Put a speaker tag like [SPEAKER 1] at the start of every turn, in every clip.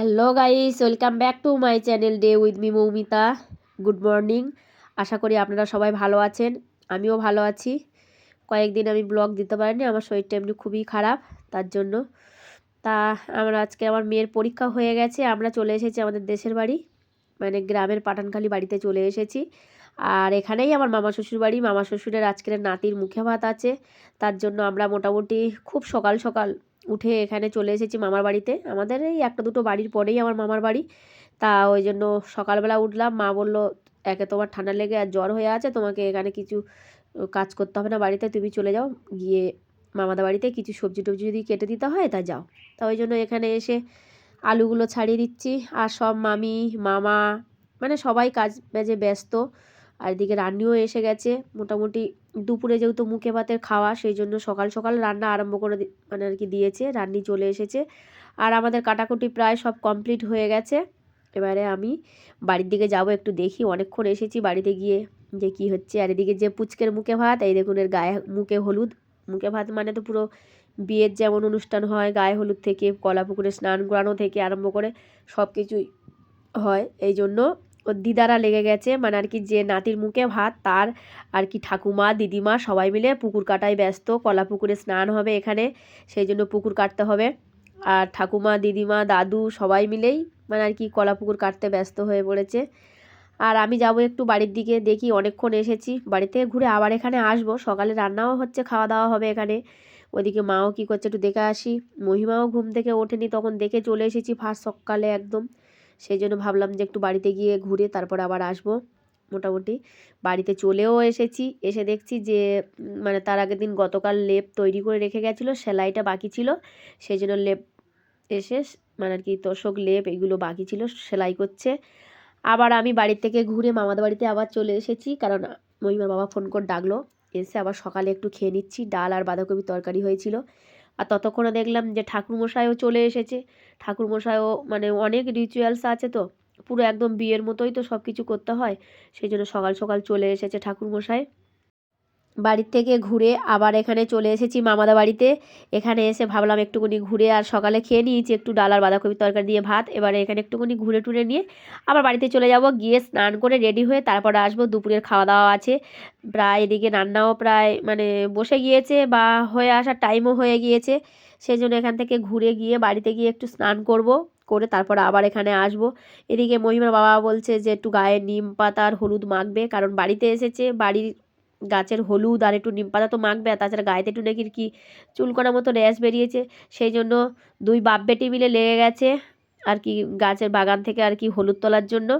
[SPEAKER 1] Hello guys welcome back to my channel day with me Moumita good morning আশা করি আপনারা সবাই ভালো আছেন। আমিও ভালো আছি। কয়েকদিন আমি ব্লগ দিতে পারিনি। আমার শরীরটা এমনি খুবই খারাপ, তার জন্য। তা আমরা আজকে আমার মেয়ের পরীক্ষা হয়ে গেছে। আমরা চলে এসেছি আমাদের দেশের বাড়ি মানে গ্রামের পাঠানখালি বাড়িতে চলে এসেছি। আর এখানেই আমার মামা শ্বশুর বাড়ি। মামা শ্বশুরের আজকের নাতির মুখে ভাত আছে। তার জন্য আমরা মোটামুটি খুব সকাল সকাল উঠে এখানে চলে এসেছি মামার বাড়িতে। আমাদের এই একটা দুটো বাড়ির পরেই আমার মামার বাড়ি। তা ওই জন্য সকালবেলা উঠলাম, মা বলল, একে তোমার ঠান্ডা লেগে আর জ্বর হয়ে আছে, তোমাকে এখানে কিছু কাজ করতে হবে না বাড়িতে, তুমি চলে যাও। গিয়ে মামাদের বাড়িতে কিছু সবজি টবজি যদি কেটে দিতে হয়, তা যাও। তা ওই জন্য এখানে এসে আলুগুলো ছাড়িয়ে দিচ্ছি, আর সব মামি, মামা মানে সবাই কাজ বাজে ব্যস্ত। আর এদিকে রান্নিও এসে গেছে, মোটামুটি দুপুরে যেহেতু মুখে ভাতের খাওয়া সেই জন্য সকাল সকাল রান্না আরম্ভ করে মানে আর কি দিয়েছে, রান্নি চলে এসেছে। আর আমাদের কাটাকুটি প্রায় সব কমপ্লিট হয়ে গেছে। এবারে আমি বাড়ির দিকে যাব একটু দেখি, অনেকক্ষণ এসেছি বাড়িতে গিয়ে যে কি হচ্ছে। আর এদিকে যে পুচকের মুখে ভাত, এই দেখুন এর গায়ে মুখে হলুদ। মুখে ভাত মানে তো পুরো বিয়ের যেমন অনুষ্ঠান হয়, গায়ে হলুদ থেকে, কলা পুকুরে স্নান করানো থেকে আরম্ভ করে সব কিছুই হয় এই জন্য ওর দিদারা লেগে গেছে। মানে আর কি যে নাতির মুখে ভাত, তার আর কি ঠাকুমা, দিদিমা সবাই মিলে পুকুর কাটায় ব্যস্ত। কলা পুকুরে স্নান হবে এখানে, সেই জন্য পুকুর কাটতে হবে। আর ঠাকুমা, দিদিমা, দাদু সবাই মিলেই মানে আর কি কলা পুকুর কাটতে ব্যস্ত হয়ে পড়েছে। আর আমি যাব একটু বাড়ির দিকে, দেখি অনেকক্ষণ এসেছি। বাড়িতে ঘুরে আবার এখানে আসব। সকালে রান্নাও হচ্ছে খাওয়া দাওয়া হবে এখানে। ওদিকে মাও কি করছে একটু দেখে আসি। মহিমাও ঘুম থেকে ওঠেনি, তখন দেখে চলে এসেছি ফার্স্ট সকালে একদম। সেই জন্য ভাবলাম যে একটু বাড়িতে গিয়ে ঘুরে তারপর আবার আসব মোটামুটি। বাড়িতে চলেও এসেছি, এসে দেখছি যে মানে তার আগের দিন গতকাল লেপ তৈরি করে রেখে গেছিল, সেলাইটা বাকি ছিল। সেই জন্য লেপ এসে মানে আর কি তোষক লেপ এগুলো বাকি ছিল, সেলাই করছে। আবার আমি বাড়ির থেকে ঘুরে মামাদের বাড়িতে আবার চলে এসেছি, কারণ মহিমার বাবা ফোন করে ডাকলো। এসে আবার সকালে একটু খেয়ে নিচ্ছি, ডাল আর বাঁধাকপি তরকারি হয়েছিল। আর ততক্ষণে দেখলাম যে ঠাকুরমশাইও চলে এসেছে। ঠাকুরমশাইও মানে অনেক রিচুয়ালস আছে তো, পুরো একদম বিয়ের মতোই তো সব কিছু করতে হয়। সেই জন্য সকাল সকাল চলে এসেছে ঠাকুরমশাই। বাড়ির থেকে ঘুরে আবার এখানে চলে এসেছি মামাদা বাড়িতে। এখানে এসে ভাবলাম একটুখানি ঘুরে আর সকালে খেয়ে নিয়েছি একটু ডাল আর বাঁধাকপির তরকারি দিয়ে ভাত। এবারে এখানে একটুখানি ঘুরে টুরে নিয়ে আবার বাড়িতে চলে যাব। গিয়ে স্নান করে রেডি হয়ে তারপরে আসব। দুপুরের খাওয়া দাওয়া আছে। প্রায় এদিকে রান্নাও প্রায় মানে বসে গিয়েছে বা হয়ে আসার টাইমও হয়ে গিয়েছে। সেই জন্য এখান থেকে ঘুরে গিয়ে বাড়িতে গিয়ে একটু স্নান করব। করে তারপর আবার এখানে আসব। এদিকে মহিমার বাবা বলছে যে একটু গায়ে নিম পাতা আর হলুদ মাখবে। কারণ বাড়িতে এসেছে। বাড়ির গাছের হলুদ আর একটু নিম পাতা তো মাখবে, আর তাছাড়া গায়েতে একটু নাকি কি চুলকোনা মতো র্যাশ বেরিয়েছে, সেই জন্য দুই বাপ বেটি মিলে লেগে গেছে আর কি গাছের বাগান থেকে আর কি হলুদ তোলার জন্য।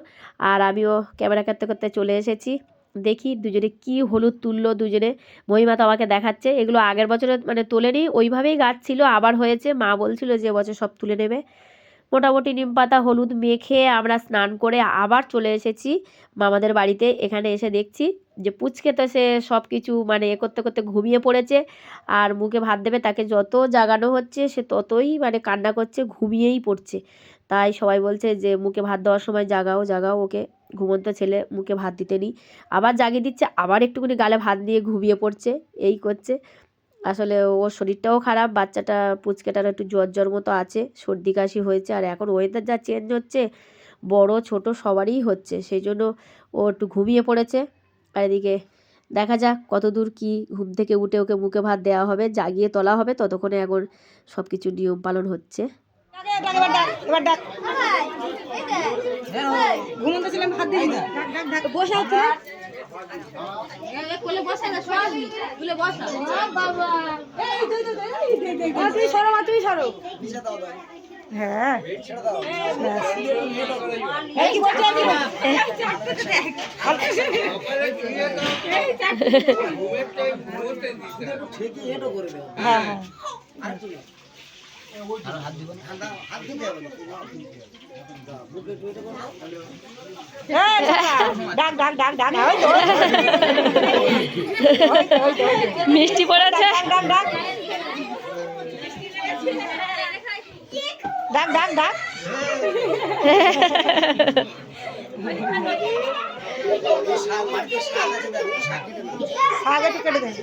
[SPEAKER 1] আর আমিও ক্যামেরা করতে করতে চলে এসেছি, দেখি দুজনে কি হলুদ তুললো, দুজনে মহিমা তো আমাকে দেখাচ্ছে, এগুলো আগের বছরে মানে তোলেনি, ওইভাবেই গাছ ছিল, আবার হয়েছে, মা বলছিল যে বছর সব তুলে নেবে। মোটামুটি নিম পাতা, হলুদ মেখে আমরা স্নান করে আবার চলে এসেছি মামাদের বাড়িতে, এখানে এসে দেখছি যে পুচকে তো সে সব কিছু মানে এ করতে করতে ঘুমিয়ে পড়েছে। আর মুখে ভাত দেবে, তাকে যত জাগানো হচ্ছে, সে ততই মানে কান্না করছে, ঘুমিয়েই পড়ছে। তাই সবাই বলছে যে, মুখে ভাত দেওয়ার সময় জাগাও জাগাও ওকে। ঘুমন্ত ছেলে, মুখে ভাত দিতে নি আবার জাগিয়ে দিচ্ছে, আবার একটুখানি গালে ভাত দিয়ে ঘুমিয়ে পড়ছে, এই করছে। আসলে ওর শরীরটাও খারাপ, বাচ্চাটা পুচকেটার একটু জ্বর জ্বর মতো আছে, সর্দি কাশি হয়েছে, আর এখন ওয়েদার যা চেঞ্জ হচ্ছে, বড় ছোট সবারই হচ্ছে। সেই জন্য ও একটু ঘুমিয়ে পড়েছে। আর এদিকে দেখা যাক কত দূর কী ঘুম থেকে উঠে ওকে মুখে ভাত দেওয়া হবে জাগিয়ে তোলা হবে ততক্ষণে এখন সব কিছু নিয়ম পালন হচ্ছে।
[SPEAKER 2] বসে সরো হ্যাঁ এই কি বলছে আমি? হ্যাঁ হ্যাঁ হ্যাঁ, ডাক ডাক ডাক ডাক ওই তো, ওই তো, ওই তো, ওই তো।
[SPEAKER 1] মিষ্টি পড়েছে
[SPEAKER 2] ডাক ডাক ডাক ডাক ডাক ডাক শাক একটু কেটে দেন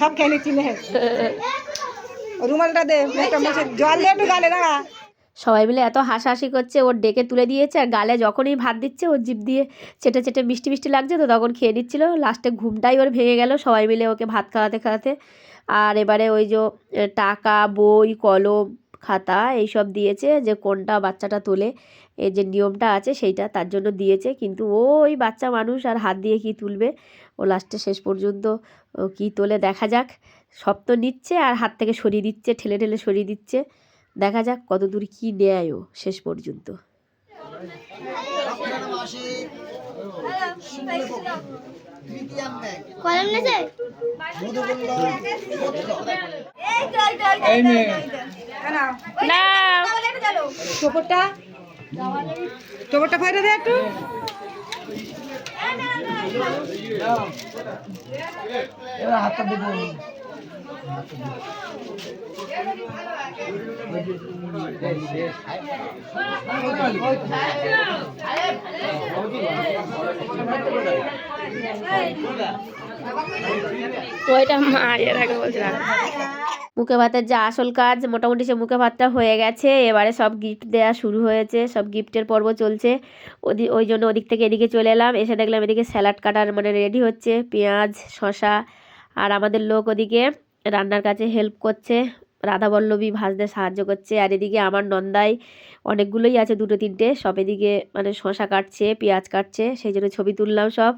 [SPEAKER 2] সব খেয়ে নিচ্ছি নে রুমালটা দে মুখটা মুছে জল দে একটু গালে না
[SPEAKER 1] সবাই মিলে এত হাসাহাসি করছে, ওর ডেকে তুলে দিয়েছে আর গালে যখনই ভাত দিচ্ছে, ওর জিভ দিয়ে চেটে চেটে মিষ্টি মিষ্টি লাগছে তো তখন খেয়ে নিচ্ছিল। লাস্টে ঘুমটাই ওর ভেঙে গেল, সবাই মিলে ওকে ভাত খাওয়াতে খাওয়াতে। আর এবারে ওই যে টাকা, বই, কলম, খাতা এইসব দিয়েছে যে কোনটা বাচ্চাটা তোলে, এই যে নিয়মটা আছে সেইটা তার জন্য দিয়েছে। কিন্তু ওই বাচ্চা মানুষ আর হাত দিয়ে কি তুলবে? ও লাস্টে শেষ পর্যন্ত কী তোলে দেখা যাক। সব তো নিচ্ছে আর হাত থেকে সরিয়ে দিচ্ছে, ঠেলে ঠেলে সরিয়ে দিচ্ছে। দেখা যাক কত দূর কী নেয় ও শেষ পর্যন্ত।
[SPEAKER 3] কলম নেছে
[SPEAKER 1] না।
[SPEAKER 2] টোপরটা টোপরটা ফাইরে দে একটু।
[SPEAKER 1] মুখে ভাতের যে আসল কাজ, মোটামুটি সে মুখে ভাতটা হয়ে গেছে। এবারে সব গিফট দেওয়া শুরু হয়েছে, সব গিফটের পর্ব চলছে। ওই জন্য ওদিক থেকে এদিকে চলে এলাম, এসে দেখলাম এদিকে স্যালাড কাটার মানে রেডি হচ্ছে। পেঁয়াজ শশা আর আমাদের লোক ওদিকে রান্নার কাছে হেল্প করছে। রাধাবল্লভী ভাজতে সাহায্য করছে। আর এদিকে আমার নন্দাই, অনেকগুলোই আছে দুটো তিনটে। সব এদিকে মানে শশা কাটছে, পেঁয়াজ কাটছে, সেই জন্য ছবি তুললাম সব।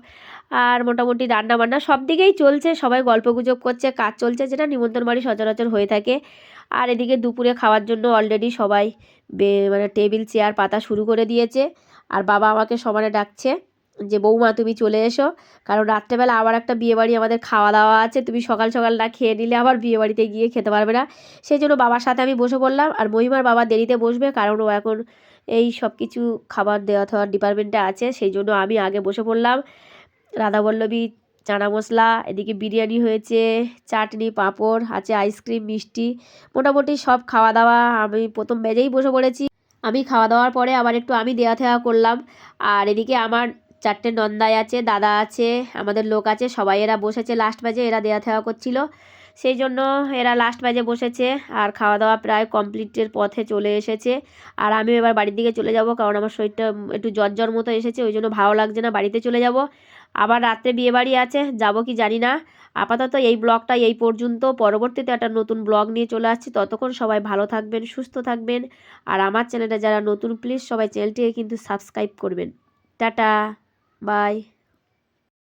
[SPEAKER 1] আর মোটামুটি রান্না বান্না সব দিকেই চলছে। সবাই গল্প গুজব করছে, কাজ চলছে, যেটা নিমন্ত্রণ বাড়ি সচরাচর হয়ে থাকে। আর এদিকে দুপুরে খাওয়ার জন্য অলরেডি সবাই মানে টেবিল চেয়ার পাতা শুরু করে দিয়েছে। আর বাবা আমাকে সমানে ডাকছে। যে, বৌমা, তুমি চলে এসো। কারণ রাত্রেবেলা আবার একটা বিয়েবাড়ি আমাদের খাওয়া দাওয়া আছে। তুমি সকাল সকাল না খেয়ে নিলে আবার বিয়েবাড়িতে গিয়ে খেতে পারবে না। সেই জন্য বাবার সাথে আমি বসে পড়লাম। আর মহিমার বাবা দেরিতে বসবে কারণ ও এখন এই সব কিছু খাবার দেওয়া থাওয়ার ডিপার্টমেন্টে আছে। সেই জন্য আমি আগে বসে পড়লাম। রাধাবল্লভী চানা মশলা এদিকে বিরিয়ানি হয়েছে, চাটনি, পাঁপড়, আছে আইসক্রিম মিষ্টি, মোটামুটি সব খাওয়া দাওয়া আমি প্রথম বেজেই বসে পড়েছি। আমি খাওয়া দাওয়ার পরে আবার একটু আমি দেওয়া থেওয়া করলাম। আর এদিকে আমার চারটে নন্দাই আছে, দাদা আছে, আমাদের লোক আছে, সবাই এরা বসেছে লাস্ট বাজে এরা দেয়া থেওয়া করছিল। সেই জন্য এরা লাস্ট বাজে বসেছে আর খাওয়া দাওয়া প্রায় কমপ্লিটের পথে চলে এসেছে। আর আমি এবার বাড়ির দিকে চলে যাব কারণ আমার শরীরটা একটু জ্বর জ্বর মতো এসেছে, ওই জন্য ভালো লাগছে না, বাড়িতে চলে যাব। আবার রাত্রে বিয়েবাড়ি আছে, যাব কি জানি না। আপাতত এই ব্লগটা এই পর্যন্ত, পরবর্তীতে একটা নতুন ব্লগ নিয়ে চলে আসছি। ততক্ষণ সবাই ভালো থাকবেন, সুস্থ থাকবেন। আর আমার চ্যানেলটা যারা নতুন প্লিজ সবাই চ্যানেলটিকে কিন্তু সাবস্ক্রাইব করবেন। টাটা! বাই